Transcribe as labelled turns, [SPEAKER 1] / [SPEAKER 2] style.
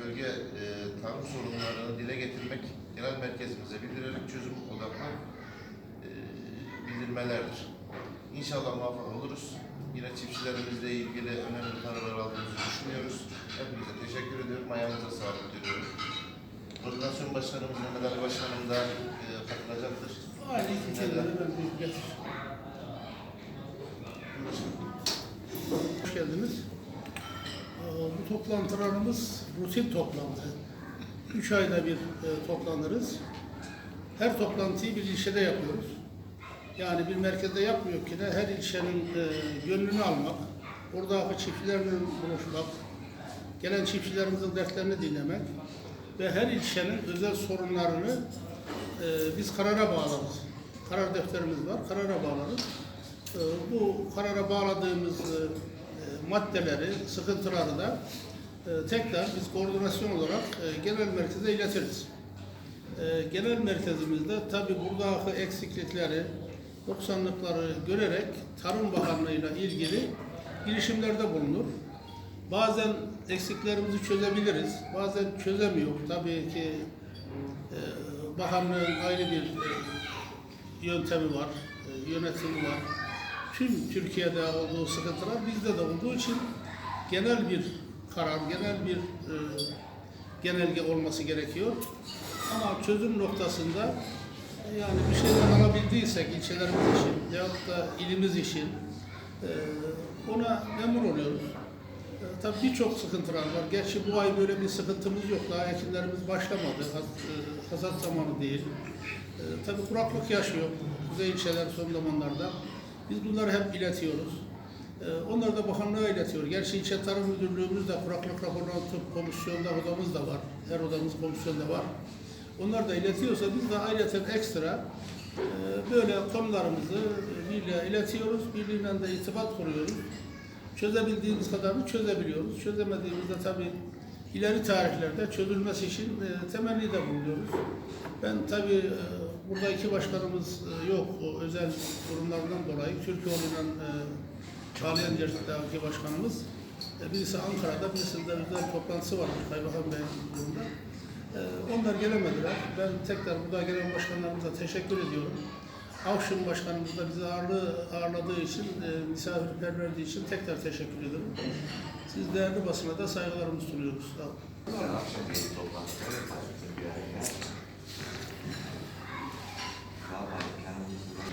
[SPEAKER 1] bölge e, tarım sorunlarını dile getirmek, genel merkezimize bildirerek çözüm odaklı e, bildirmelerdir. İnşallah muvaffak oluruz. Yine çiftçilerimizle ilgili önemli kararlar aldığımızı düşünüyoruz. Hepinize teşekkür ediyorum. Ayağınıza sağlık diliyorum. Koordinasyon Başkanımız Mehmet Ali Başkanım da e, katılacaktır.
[SPEAKER 2] Aynı iki. Hoş geldiniz. Toplantılarımız rutin toplantı. Üç ayda bir e, toplanırız. Her toplantıyı bir ilçede yapıyoruz. Yani bir merkezde yapmıyor ki de her ilçenin e, gönlünü almak, oradaki çiftçilerle buluşmak, gelen çiftçilerimizin dertlerini dinlemek ve her ilçenin özel sorunlarını e, biz karara bağlarız. Karar defterimiz var, karara bağlarız. E, bu karara bağladığımız e, maddeleri, sıkıntıları da tekrar biz koordinasyon olarak e, genel merkeze iletiriz. E, genel merkezimizde tabi buradaki eksiklikleri, noksanlıkları görerek Tarım Bakanlığı'yla ilgili girişimlerde bulunur. Bazen eksiklerimizi çözebiliriz, bazen çözemiyor. Tabii ki e, bakanlığın ayrı bir e, yöntemi var, yönetimi var. Tüm Türkiye'de olduğu sıkıntılar bizde de olduğu için genel bir karar, genel bir e, genelge olması gerekiyor. Ama çözüm noktasında yani bir şeyler alabildiysek ilçelerimiz için veyahut da ilimiz için e, ona memnun oluyoruz. E, Tabii birçok sıkıntılar var. Gerçi bu ay böyle bir sıkıntımız yok. Daha ekinlerimiz başlamadı. Has- e, zamanı değil. E, Tabii kuraklık yaşıyor. Kuzey ilçeler son zamanlarda. Biz bunları hep iletiyoruz. E, Onları da bakanlığa iletiyor. Gerçi ilçe tarım müdürlüğümüz de kuraklık raporunu atıp komisyonda odamız da var. Her odamız komisyonda var. Onlar da iletiyorsa biz de ayrıca ekstra e, böyle konularımızı birliğe iletiyoruz. Birliğiyle de irtibat kuruyoruz. Çözebildiğimiz kadarını çözebiliyoruz. Çözemediğimizde tabii ileri tarihlerde çözülmesi için e, temenni de bulunuyoruz. Ben tabii e, burada iki başkanımız yok. O özel durumlardan dolayı Türkiye'nin Çağlayan Certik'teki başkanımız. E, birisi Ankara'da, birisinde özel toplantısı var Kaymakam Bey'in. E, onlar gelemediler. Ben tekrar burada gelen başkanlarımıza teşekkür ediyorum. Avşin Başkanımız da bizi ağırlığı, ağırladığı için, e, misafirperverliği için tekrar teşekkür ederim. Siz değerli basına da saygılarımızı sunuyoruz. Sağ olun.